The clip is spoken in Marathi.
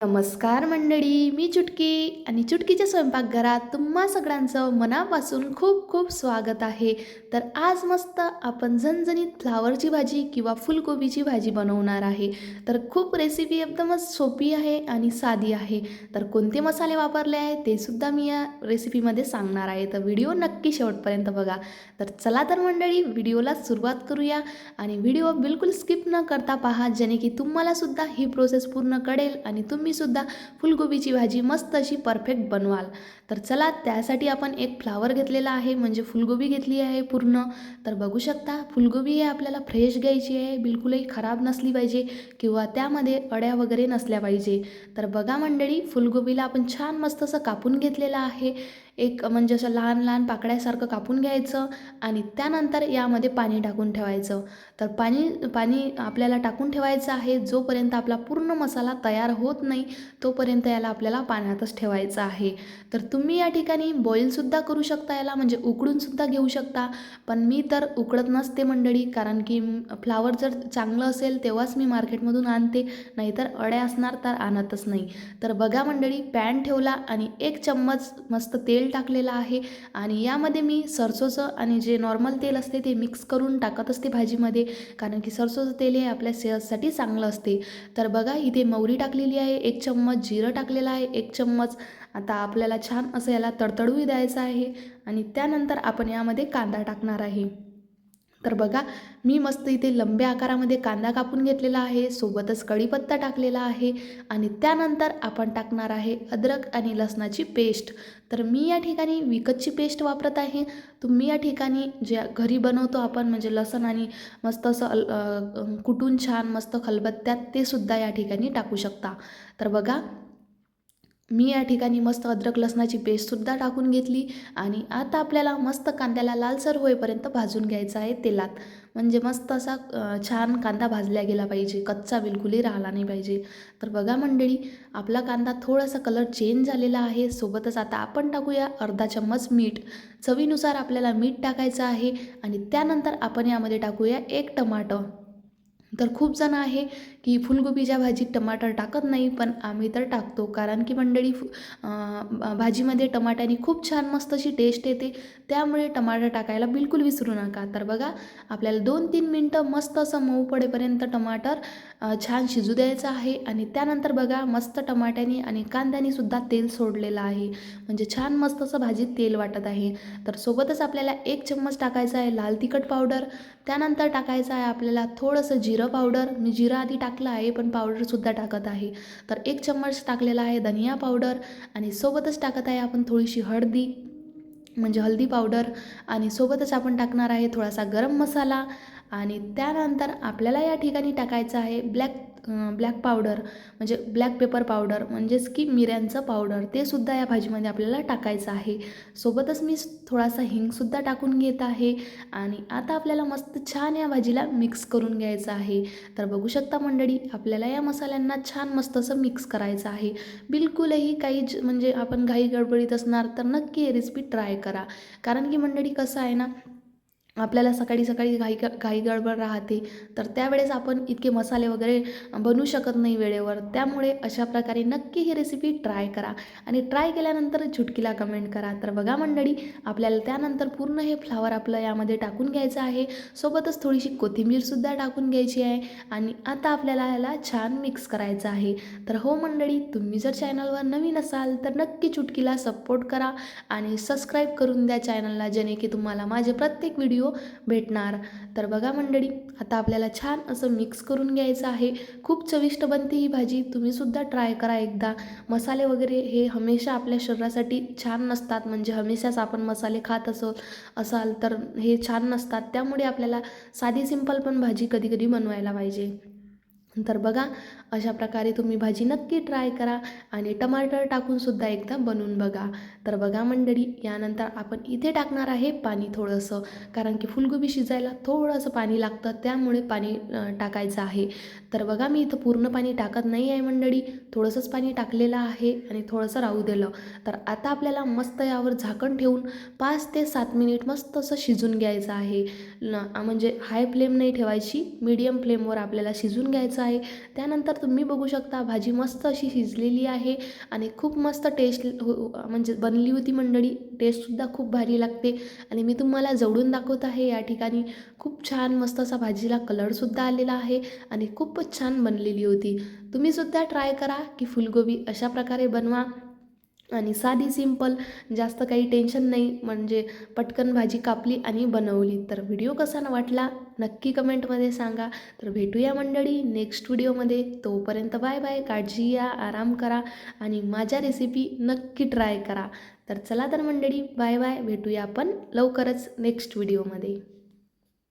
नमस्कार मंडळी मी चुटकी आणि चुटकीच्या स्वयंपाकघरात तुम्हा सगळ्यांचं मनापासून खूप खूप स्वागत आहे. तर आज मस्त आपण झणझणीत फ्लावरची भाजी किंवा फुलकोबीची भाजी बनवणार आहे. तर खूप रेसिपी एकदमच सोपी आहे आणि साधी आहे. तर कोणते मसाले वापरले आहे ते सुद्धा मी या रेसिपीमध्ये सांगणार आहे. तर व्हिडिओ नक्की शेवटपर्यंत बघा. तर चला तर मंडळी व्हिडिओला सुरुवात करूया आणि व्हिडिओ बिलकुल स्किप न करता पहा जेणे की तुम्हाला सुद्धा ही प्रोसेस पूर्ण कळेल आणि तुम्ही सुद्धा फुलगोबीची भाजी मस्त अशी परफेक्ट बनवाल. तर चला त्यासाठी आपण एक फ्लावर घेतलेला आहे म्हणजे फुलगोबी घेतली आहे पूर्ण. तर बघू शकता फुलगोबी हे आपल्याला फ्रेश घ्यायची आहे बिलकुलही खराब नसली पाहिजे किंवा त्यामध्ये अड्या वगैरे नसल्या पाहिजे. तर बघा मंडळी फुलगोबीला आपण छान मस्त असं कापून घेतलेलं आहे. एक म्हणजे असं लहान लहान पाकळ्यासारखं कापून घ्यायचं आणि त्यानंतर यामध्ये पाणी टाकून ठेवायचं. तर पाणी पाणी आपल्याला टाकून ठेवायचं आहे. जोपर्यंत आपला पूर्ण मसाला तयार होत नाही तोपर्यंत याला आपल्याला पाण्यातच ठेवायचं आहे. तर तुम्ही या ठिकाणी बॉईलसुद्धा करू शकता याला म्हणजे उकडूनसुद्धा घेऊ शकता. पण मी तर उकडत नसते मंडळी कारण की फ्लावर जर चांगलं असेल तेव्हाच मी मार्केटमधून आणते. नाहीतर अड्या असणार तर आणतच नाही. तर बघा मंडळी पॅन ठेवला आणि एक चम्मच मस्त तेल टाकलेलं आहे आणि यामध्ये मी सरसोचं आणि जे नॉर्मल तेल असते ते मिक्स करून टाकत असते भाजीमध्ये कारण की सरसोचं तेल हे आपल्या सेहतसाठी चांगलं असते. तर बघा इथे मौरी टाकलेली आहे एक चम्मच जिरं टाकलेलं आहे एक चम्मच आता आपल्याला छान असं याला तडतडूही द्यायचं आहे आणि त्यानंतर आपण यामध्ये कांदा टाकणार आहे. तर बघा मी मस्त इथे लंब्या आकारामध्ये कांदा कापून घेतलेला आहे सोबतच कढीपत्ता टाकलेला आहे आणि त्यानंतर आपण टाकणार आहे अद्रक आणि लसणाची पेस्ट. तर मी या ठिकाणी विकतची पेस्ट वापरत आहे. तुम्ही या ठिकाणी ज्या घरी बनवतो आपण म्हणजे लसण आणि मस्त असं अल कुटून छान मस्त खलबत्त्यात ते सुद्धा या ठिकाणी टाकू शकता. तर बघा मी या ठिकाणी मस्त अद्रक लसणाची पेस्टसुद्धा टाकून घेतली आणि आता आपल्याला मस्त कांद्याला लालसर होईपर्यंत भाजून घ्यायचा आहे तेलात. म्हणजे मस्त असा छान कांदा भाजला गेला पाहिजे कच्चा बिलकुलही राहिला नाही पाहिजे. तर बघा मंडळी आपला कांदा थोडासा कलर चेंज झालेला आहे. सोबतच आता आपण टाकूया अर्धा चम्मच मीठ. चवीनुसार आपल्याला मीठ टाकायचं आहे आणि त्यानंतर आपण यामध्ये टाकूया एक टमाटर तर खूप जण आहे की फुलगोबीच्या भाजीत टमाटर टाकत नाही पण आम्ही तर टाकतो. कारण की मंडळी फु भाजीमध्ये टमाट्याने खूप छान मस्त अशी टेस्ट येते. त्यामुळे टमाटर टाकायला बिलकुल विसरू नका. तर बघा आपल्याला दोन तीन मिनटं मस्त असं मऊ पडेपर्यंत टमाटर छान शिजू द्यायचं आहे. आणि त्यानंतर बघा मस्त टमाट्याने आणि कांद्याने सुद्धा तेल सोडलेलं आहे. म्हणजे छान मस्त असं भाजीत तेल वाटत आहे. तर सोबतच आपल्याला एक चम्मच टाकायचा आहे लाल तिखट पावडर. त्यानंतर टाकायचं आहे आपल्याला थोडंसं जिरं. जिरं पावडर मी जिरं आधी टाकलं आहे पण पावडरसुद्धा टाकत आहे. तर एक चम्मच टाकलेला आहे धनिया पावडर आणि सोबतच टाकत आहे आपण थोडीशी हळदी म्हणजे हळदी पावडर आणि सोबतच आपण टाकणार आहे थोडासा गरम मसाला. आणि त्यानंतर आपल्याला या ठिकाणी टाकायचं आहे ब्लॅक ब्लॅक पावडर म्हणजे ब्लॅक पेपर पावडर म्हणजेच की मिऱ्यांचं पावडर ते सुद्धा या भाजीमध्ये आपल्याला टाकायचं आहे. सोबतच मी थोडासा हिंगसुद्धा टाकून घेत आहे आणि आता आपल्याला मस्त छान या भाजीला मिक्स करून घ्यायचं आहे. तर बघू शकता मंडळी आपल्याला या मसाल्यांना छान मस्त असं मिक्स करायचं आहे. बिलकुलही काही म्हणजे आपण घाई गडबडीत असणार तर नक्की रेसिपी ट्राय करा. कारण की मंडळी कसं आहे ना आपल्याला सकाळी सकाळी घाई ग घाई गडबड राहते तर त्यावेळेस आपण इतके मसाले वगैरे बनवू शकत नाही वेळेवर. त्यामुळे अशा प्रकारे नक्की ही रेसिपी ट्राय करा आणि ट्राय केल्यानंतर चुटकीला कमेंट करा. तर बघा मंडळी आपल्याला त्यानंतर पूर्ण हे फ्लावर आपलं यामध्ये टाकून घ्यायचं आहे. सोबतच थोडीशी कोथिंबीरसुद्धा टाकून घ्यायची आहे आणि आता आपल्याला याला छान मिक्स करायचं आहे. तर हो मंडळी तुम्ही जर चॅनलवर नवीन असाल तर नक्की चुटकीला सपोर्ट करा आणि सबस्क्राईब करून द्या चॅनलला जेणे की तुम्हाला माझे प्रत्येक व्हिडिओ भेटणार. तर बघा मंडळी आता आपल्याला छान असं मिक्स करून घ्यायचं आहे. खूप चविष्ट बनते ही भाजी. तुम्हीसुद्धा ट्राय करा एकदा. मसाले वगैरे हे हमेशा आपल्या शरीरासाठी छान नसतात. म्हणजे हमेशाच आपण मसाले खात असो असाल तर हे छान नसतात. त्यामुळे आपल्याला साधी सिंपल पण भाजी कधी कधी बनवायला पाहिजे. तर बघा अशा प्रकारे तुम्ही भाजी नक्की ट्राय करा आणि टमाटर टाकूनसुद्धा एकदा बनवून बघा. तर बघा मंडळी यानंतर आपण इथे टाकणार आहे पाणी थोडंसं कारण की फुलगोबी शिजायला थोडंसं पाणी लागतं त्यामुळे पाणी टाकायचं आहे. तर बघा मी इथं पूर्ण पाणी टाकत नाही आहे मंडळी थोडंसंच पाणी टाकलेलं आहे आणि थोडंसं राहू दिलं. तर आता आपल्याला मस्त यावर झाकण ठेवून पाच ते सात मिनिट मस्त असं शिजून घ्यायचं आहे. म्हणजे हाय फ्लेम नाही ठेवायची मीडियम फ्लेमवर आपल्याला शिजून घ्यायचं आहे आहे. त्यानंतर तुम्ही बघू शकता भाजी मस्त अशी शिजलेली आहे आणि खूप मस्त टेस्ट हो म्हणजे बनली होती मंडळी. टेस्टसुद्धा खूप भारी लागते. आणि मी तुम्हाला जवळून दाखवत आहे या ठिकाणी खूप छान मस्त असा भाजीला कलरसुद्धा आलेला आहे आणि खूपच छान बनलेली होती. तुम्हीसुद्धा ट्राय करा की फुलगोबी अशा प्रकारे बनवा. आणि साधी सिंपल जास्त काही टेन्शन नाही. म्हणजे पटकन भाजी कापली आणि बनवली. तर व्हिडिओ कसा वाटला नक्की कमेंटमध्ये सांगा. तर भेटूया मंडळी नेक्स्ट व्हिडिओमध्ये. तोपर्यंत बाय बाय काळजी या आराम करा आणि माझ्या रेसिपी नक्की ट्राय करा. तर चला तर मंडळी बाय बाय. भेटूया आपण लवकरच नेक्स्ट व्हिडिओमध्ये.